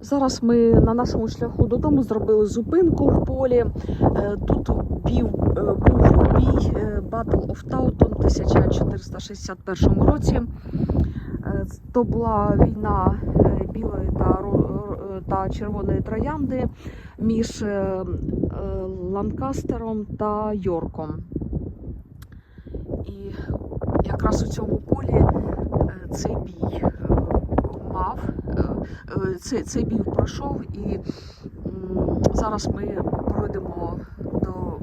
Зараз ми на нашому шляху додому зробили зупинку в полі. Е, Тут бів, е, був бій е, Battle of Tauton в 1461 році. То була війна білої та, та червоної троянди між Ланкастером та Йорком. І якраз у цьому полі цей бій Цей, цей бій пройшов, і зараз ми пройдемо до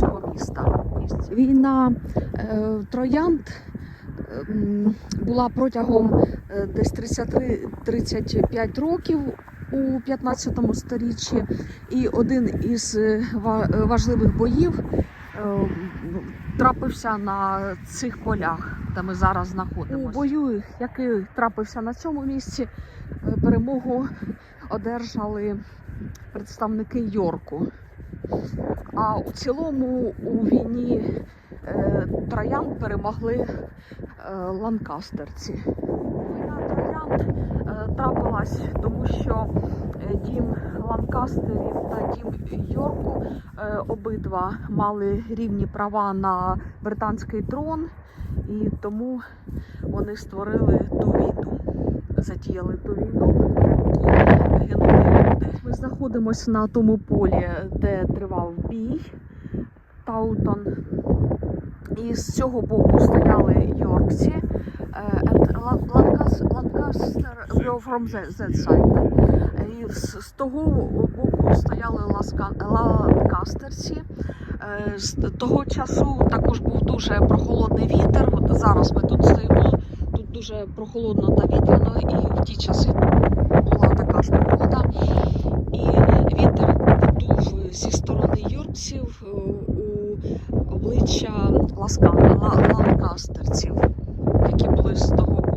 цього міста. Війна е, троянд е, була протягом е, десь 33-35 років у 15 сторіччі, і один із е, ва- важливих боїв е, трапився на цих полях, де ми зараз знаходимося. У бою, який трапився на цьому місці, е, перемогу одержали представники Йорку. А у цілому у війні е, троян перемогли е, ланкастерці. Війна троянд е, трапилась, тому що е, дім ланкастерів та дім Йорку е, обидва мали рівні права на британський трон, і тому вони створили ту війну, затіяли ту війну, гинули люди. Ми знаходимося на тому полі, де тривав бій Таутон. І з цього боку стояли Йоркці. е, were from that, side. І з, з того боку стояли ланкастерці. Е, З того часу також був дуже прохолодний вітер. От зараз ми тут стоїмо. Тут дуже прохолодно та вітряно, і в ті часи була така ж погода. І вітер дув зі сторони Йоркців е, у обличчя ласка, ла- ланкастерців, які були з того боку.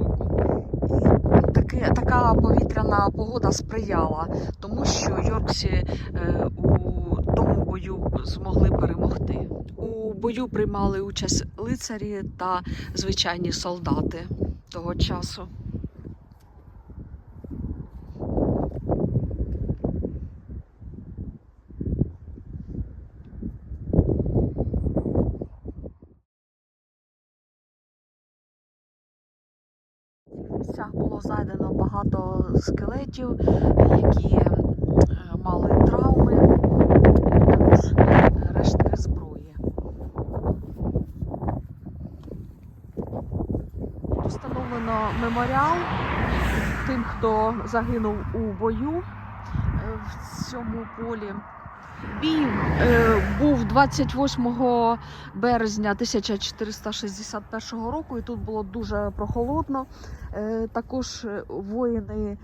І така повітряна погода сприяла тому, що Йорксі е, у тому бою змогли перемогти. У бою приймали участь лицарі та звичайні солдати того часу. В цих місцях було знайдено багато скелетів, які е, мали травми, також е, рештки зброї. Встановлено меморіал тим, хто загинув у бою е, в цьому полі. Бій е, був 28 березня 1461 року, і тут було дуже прохолодно. Е, також е, воїни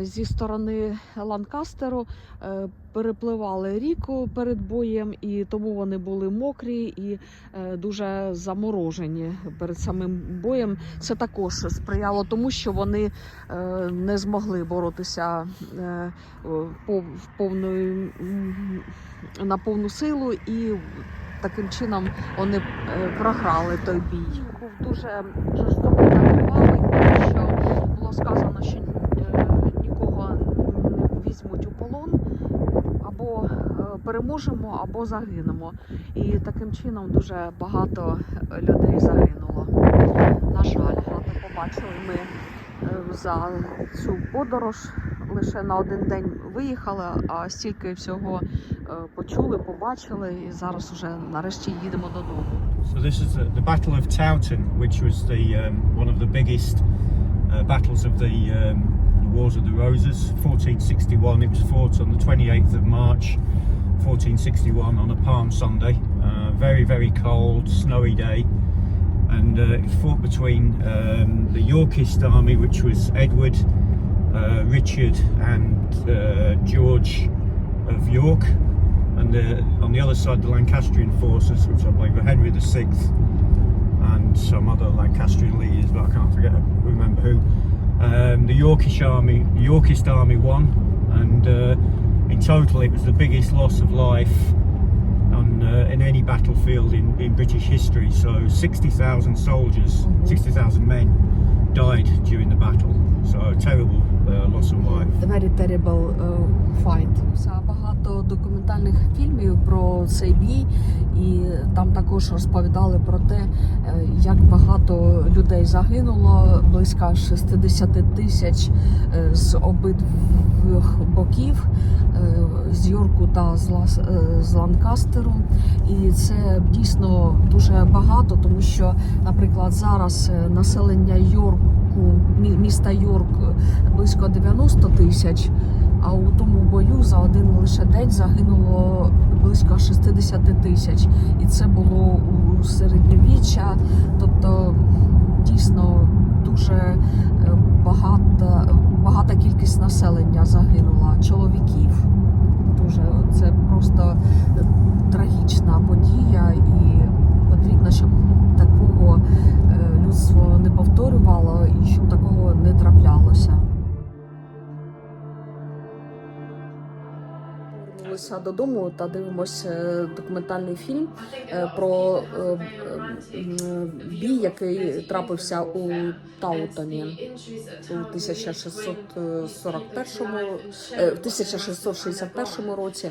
зі сторони Ланкастеру е, перепливали ріку перед боєм, і тому вони були мокрі і е, дуже заморожені перед самим боєм. Це також сприяло тому, що вони е, не змогли боротися е, в повною на повну силу і таким чином вони е, програли той бій. Був дуже жорстокий та тому що було сказано, що е, нікого не візьмуть у полон. Або е, переможемо, або загинемо. І таким чином дуже багато людей загинуло. На жаль, От побачили ми е, за цю подорож лише на один день виїхали, а стільки всього е, почули, побачили, і зараз уже нарешті їдемо додому. So this is the, the Battle of Towton, which was the um, one of the biggest uh, battles of the, um, the Wars of the Roses. 1461. It was fought on the 28th of March, 1461, on a Palm Sunday. Uh, very very cold, snowy day, and uh, it fought between um, the Yorkist army, which was Edward, uh, Richard, and uh, George of York and uh, on the other side the Lancastrian forces, which I believe were Henry VI and some other Lancastrian leaders, but I can't forget remember who. Um, the Yorkish army, Yorkist army won, and uh, in total it was the biggest loss of life on uh, in any battlefield in, in British history. So 60,000 soldiers, 60,000 men died during the battle. So a terrible, uh, loss of wife. Very terrible uh, fight. Багато документальних фільмів про цей бій, і там також розповідали про те, е, як багато людей загинуло, близько 60 тисяч е, з обидвох боків, е, з Йорку та з, Лас, е, з Ланкастеру. І це дійсно дуже багато, тому що, наприклад, зараз е, населення Йорку, мі- міста Йорк е, близько 90 тисяч. А у тому бою за один лише день загинуло близько 60 тисяч, і це було у середньовіччя. Тобто дійсно дуже е, багата, кількість населення загинула, чоловіків. Дуже це просто трагічна подія, і потрібно, щоб такого е, людство не повторювало і щоб такого не траплялося. Повернулися додому та дивимося е, документальний фільм е, про е, бій, який трапився у Таутоні у 1641 е, в 1661 році.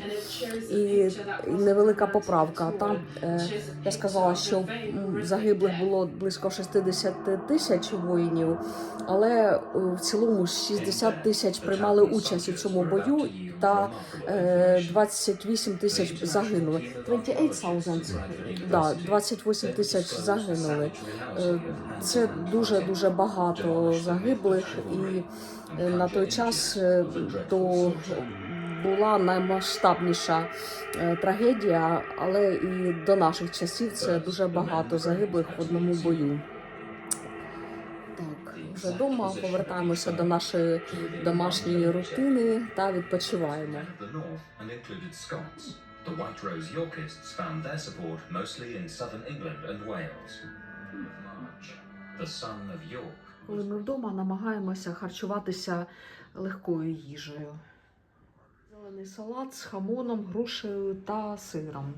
І невелика поправка. Там я сказала, що загиблих було близько 60 тисяч воїнів, але в цілому 60 тисяч приймали участь у цьому бою та е, 28 тисяч загинули. 28 тисяч, да, 28 тисяч загинули. Е, Це дуже дуже багато загиблих, і е, на той час е, то була наймасштабніша трагедія, але і до наших часів це дуже багато загиблих в одному бою. Так, вже вдома повертаємося до нашої домашньої рутини та відпочиваємо. the White Rose Yorkists found their support mostly in southern England and Wales. March, the son of York, Коли ми вдома намагаємося харчуватися легкою їжею. Зелений салат з хамоном, грушею та сиром.